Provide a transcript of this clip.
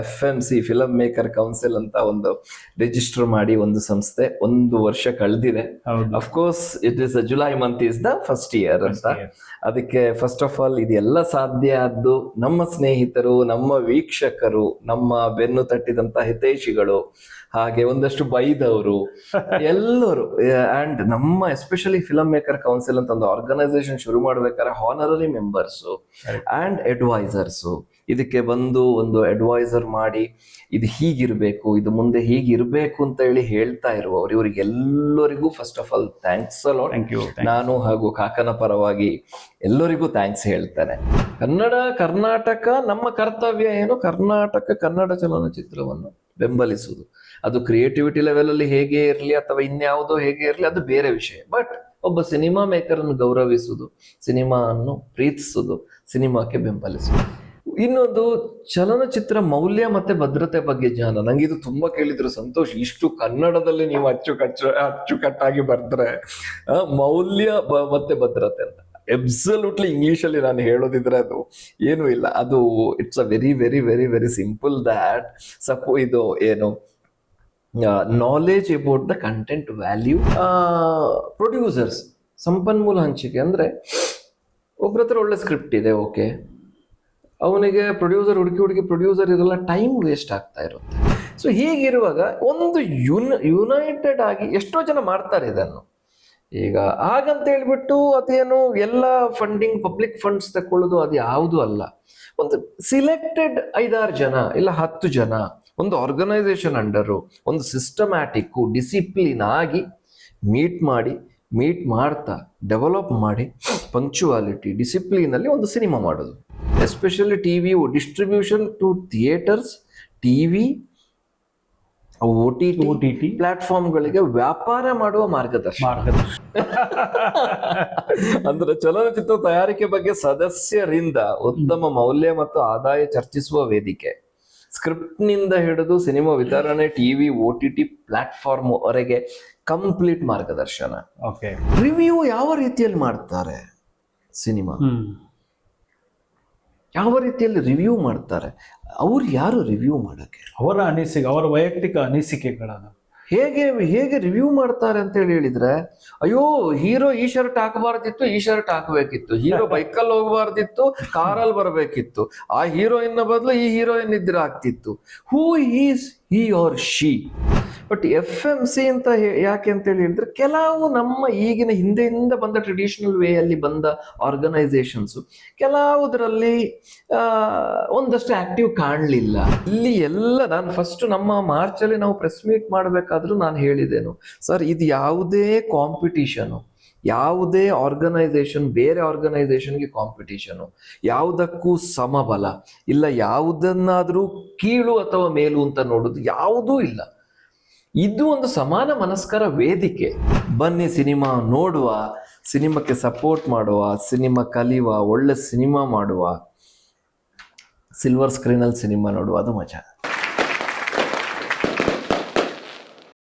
F M C film maker council ಅಂತ ಒಂದು register ಮಾಡಿ ಒಂದು ಸಂಸ್ಥೆ ಒಂದು ವರ್ಷ ಕಳೆದಿದೆ. Of course it is July month is the first year ಅಂತ. ಅದಕ್ಕೆ ಫಸ್ಟ್ ಆಫ್ ಆಲ್ ಇದೆಲ್ಲ ಸಾಧ್ಯ ಆದ್ದು ನಮ್ಮ ಸ್ನೇಹಿತರು ನಮ್ಮ ವೀಕ್ಷಕರು ನಮ್ಮ ಬೆನ್ನು ತಟ್ಟಿದಂತ ಹಿತೈಷಿಗಳು ಹಾಗೆ ಒಂದಷ್ಟು ಬೈದವರು ಎಲ್ಲರೂ ಅಂಡ್ ನಮ್ಮ ಎಸ್ಪೆಷಲಿ ಫಿಲಮ್ ಮೇಕರ್ ಕೌನ್ಸಿಲ್ ಅಂತ ಒಂದು ಆರ್ಗನೈಸೇಷನ್ ಶುರು ಮಾಡ್ಬೇಕಾದ್ರೆ ಹಾನರರಿ ಮೆಂಬರ್ಸ್ ಅಂಡ್ ಅಡ್ವೈಸರ್ಸ್ ಇದಕ್ಕೆ ಬಂದು ಒಂದು ಅಡ್ವೈಸರ್ ಮಾಡಿ ಇದು ಹೀಗಿರಬೇಕು ಇದು ಮುಂದೆ ಹೀಗಿರಬೇಕು ಅಂತ ಹೇಳಿ ಹೇಳ್ತಾ ಇರುವವರು. ಇವರಿಗೆಲ್ಲರಿಗೂ ಫಸ್ಟ್ ಆಫ್ ಆಲ್ ಥ್ಯಾಂಕ್ಸ್ ಅಲೋ ಥ್ಯಾಂಕ್ ಯು ನಾನು ಹಾಗೂ ಕಾಕನ ಪರವಾಗಿ ಎಲ್ಲರಿಗೂ ಥ್ಯಾಂಕ್ಸ್ ಹೇಳ್ತೇನೆ. ಕನ್ನಡ ಕರ್ನಾಟಕ ನಮ್ಮ ಕರ್ತವ್ಯ ಏನು? ಕರ್ನಾಟಕ ಕನ್ನಡ ಚಲನಚಿತ್ರವನ್ನು ಬೆಂಬಲಿಸುವುದು. ಅದು ಕ್ರಿಯೇಟಿವಿಟಿ ಲೆವೆಲಲ್ಲಿ ಹೇಗೆ ಇರಲಿ ಅಥವಾ ಇನ್ಯಾವುದೋ ಹೇಗೆ ಇರಲಿ ಅದು ಬೇರೆ ವಿಷಯ. ಬಟ್ ಒಬ್ಬ ಸಿನಿಮಾ ಮೇಕರ್ ಅನ್ನು ಗೌರವಿಸುವುದು ಸಿನಿಮಾವನ್ನು ಪ್ರೀತಿಸುವುದು ಸಿನಿಮಾಕ್ಕೆ ಬೆಂಬಲಿಸುವುದು. ಇನ್ನೊಂದು ಚಲನಚಿತ್ರ ಮೌಲ್ಯ ಮತ್ತೆ ಭದ್ರತೆ ಬಗ್ಗೆ ಜ್ಞಾನ. ನಂಗೆ ಇದು ತುಂಬಾ ಕೇಳಿದ್ರು ಸಂತೋಷ್. ಇಷ್ಟು ಕನ್ನಡದಲ್ಲಿ ನೀವು ಅಚ್ಚುಕಚ್ಚು ಅಚ್ಚುಕಟ್ಟಾಗಿ ಬರ್ದ್ರೆ ಆ, ಮೌಲ್ಯ ಮತ್ತೆ ಭದ್ರತೆ ಅಂತ. ಎಬ್ಸಲ್ಯೂಟ್ಲಿ ಇಂಗ್ಲಿಷ್ ಅಲ್ಲಿ ನಾನು ಹೇಳೋದಿದ್ರೆ ಅದು ಏನೂ ಇಲ್ಲ. ಅದು it's a very very very very simple that ಸಪೋ ಇದು ಏನು knowledge about the content value producers ಸಂಪನ್ಮೂಲ ಹಂಚಿಕೆ. ಅಂದ್ರೆ ಒಬ್ರ ಹತ್ರ ಒಳ್ಳೆ ಸ್ಕ್ರಿಪ್ಟ್ ಇದೆ ಓಕೆ ಅವನಿಗೆ ಪ್ರೊಡ್ಯೂಸರ್ ಹುಡುಕಿ ಹುಡುಕಿ ಪ್ರೊಡ್ಯೂಸರ್ ಇದೆಲ್ಲ ಟೈಮ್ ವೇಸ್ಟ್ ಆಗ್ತಾ ಇರುತ್ತೆ. ಸೊ ಹೀಗಿರುವಾಗ ಒಂದು ಯುನ್ ಯುನೈಟೆಡ್ ಆಗಿ ಎಷ್ಟೋ ಜನ ಮಾಡ್ತಾರೆ ಇದನ್ನು. ಈಗ ಹಾಗಂತ ಹೇಳ್ಬಿಟ್ಟು ಅದೇನು ಎಲ್ಲ ಫಂಡಿಂಗ್ ಪಬ್ಲಿಕ್ ಫಂಡ್ಸ್ ತಕೊಳ್ಳೋದು ಅದು ಯಾವುದು ಅಲ್ಲ. ಒಂದು ಸಿಲೆಕ್ಟೆಡ್ ಐದಾರು ಜನ ಇಲ್ಲ ಹತ್ತು ಜನ, ಒಂದು ಆರ್ಗನೈಸೇಷನ್ ಅಂಡರು ಒಂದು ಸಿಸ್ಟಮ್ಯಾಟಿಕ್ಕು ಡಿಸಿಪ್ಲಿನ್ ಆಗಿ ಮೀಟ್ ಮಾಡಿ ಮೀಟ್ ಮಾಡ್ತಾ ಡೆವಲಪ್ ಮಾಡಿ ಪಂಕ್ಚುವಾಲಿಟಿ ಡಿಸಿಪ್ಲಿನಲ್ಲಿ ಒಂದು ಸಿನಿಮಾ ಮಾಡೋದು. Especially T V distribution to theatres T V O T T T ಪ್ಲಾಟ್ಫಾರ್ಮ್ಗಳಿಗೆ ವ್ಯಾಪಾರ ಮಾಡುವ ಮಾರ್ಗದರ್ಶನ. ಅಂದ್ರೆ ಚಲನಚಿತ್ರ ತಯಾರಿಕೆ ಬಗ್ಗೆ ಸದಸ್ಯರಿಂದ ಉತ್ತಮ ಮೌಲ್ಯ ಮತ್ತು ಆದಾಯ ಚರ್ಚಿಸುವ ವೇದಿಕೆ. ಸ್ಕ್ರಿಪ್ಟ್ನಿಂದ ಹಿಡಿದು ಸಿನಿಮಾ ವಿತರಣೆ TV O T T platform ವರೆಗೆ ಕಂಪ್ಲೀಟ್ ಮಾರ್ಗದರ್ಶನ. ಓಕೆ ರಿವ್ಯೂ ಯಾವ ರೀತಿಯಲ್ಲಿ ಮಾಡ್ತಾರೆ ಸಿನಿಮಾ? ಯಾವ ರೀತಿಯಲ್ಲಿ ರಿವ್ಯೂ ಮಾಡ್ತಾರೆ? ಅವ್ರು ಯಾರು ರಿವ್ಯೂ ಮಾಡೋಕ್ಕೆ? ಅವರ ಅನಿಸಿಕೆ ಅವರ ವೈಯಕ್ತಿಕ ಅನಿಸಿಕೆಗಳನ್ನು. ಹೇಗೆ ಹೇಗೆ ರಿವ್ಯೂ ಮಾಡ್ತಾರೆ ಅಂತ ಹೇಳಿ ಹೇಳಿದ್ರೆ ಅಯ್ಯೋ ಹೀರೋ ಈ ಶರ್ಟ್ ಹಾಕಬಾರ್ದಿತ್ತು ಈ ಶರ್ಟ್ ಹಾಕಬೇಕಿತ್ತು. ಹೀರೋ ಬೈಕಲ್ಲಿ ಹೋಗಬಾರ್ದಿತ್ತು ಕಾರಲ್ಲಿ ಬರಬೇಕಿತ್ತು. ಆ ಹೀರೋಯಿನ್ನ ಬದಲು ಈ ಹೀರೋಯಿನ್ ಇದ್ರೆ ಆಗ್ತಿತ್ತು. Who is he or she but F M C ಅಂತ ಯಾಕೆ ಅಂತ ಹೇಳಿ ಹೇಳಿದ್ರೆ ಕೆಲವು ನಮ್ಮ ಈಗಿನ ಹಿಂದೆಯಿಂದ ಬಂದ ಟ್ರೆಡಿಷನಲ್ ವೇ ಅಲ್ಲಿ ಬಂದ ಆರ್ಗನೈಸೇಷನ್ಸ್ ಕೆಲವುದರಲ್ಲಿ ಒಂದಷ್ಟು ಆಕ್ಟಿವ್ ಕಾಣಲಿಲ್ಲ. ಇಲ್ಲಿ ಎಲ್ಲ ನಾನು ಫಸ್ಟ್ ನಮ್ಮ ಮಾರ್ಚಲ್ಲಿ ನಾವು ಪ್ರೆಸ್ ಮೀಟ್ ಮಾಡಬೇಕಾದ್ರೂ ನಾನು ಹೇಳಿದ್ದೇನು. ಸರ್ ಇದು ಯಾವುದೇ ಕಾಂಪಿಟಿಷನು ಯಾವುದೇ ಆರ್ಗನೈಸೇಷನ್ ಬೇರೆ ಆರ್ಗನೈಸೇಷನ್ಗೆ ಕಾಂಪಿಟೀಷನು ಯಾವುದಕ್ಕೂ ಸಮಬಲ, ಇಲ್ಲ ಯಾವುದನ್ನಾದರೂ ಕೀಳು ಅಥವಾ ಮೇಲು ಅಂತ ನೋಡೋದು ಯಾವುದೂ ಇಲ್ಲ. ಇದು ಒಂದು ಸಮಾನ ಮನಸ್ಕರ ವೇದಿಕೆ. ಬನ್ನಿ ಸಿನಿಮಾ ನೋಡುವ, ಸಿನಿಮಾಕ್ಕೆ ಸಪೋರ್ಟ್ ಮಾಡುವ, ಸಿನಿಮಾ ಕಲಿಯುವ, ಒಳ್ಳೆ ಸಿನಿಮಾ ಮಾಡುವ ಸಿಲ್ವರ್ ಸ್ಕ್ರೀನಲ್ಲಿ ಸಿನಿಮಾ ನೋಡುವ, ಅದು ಮಜಾ.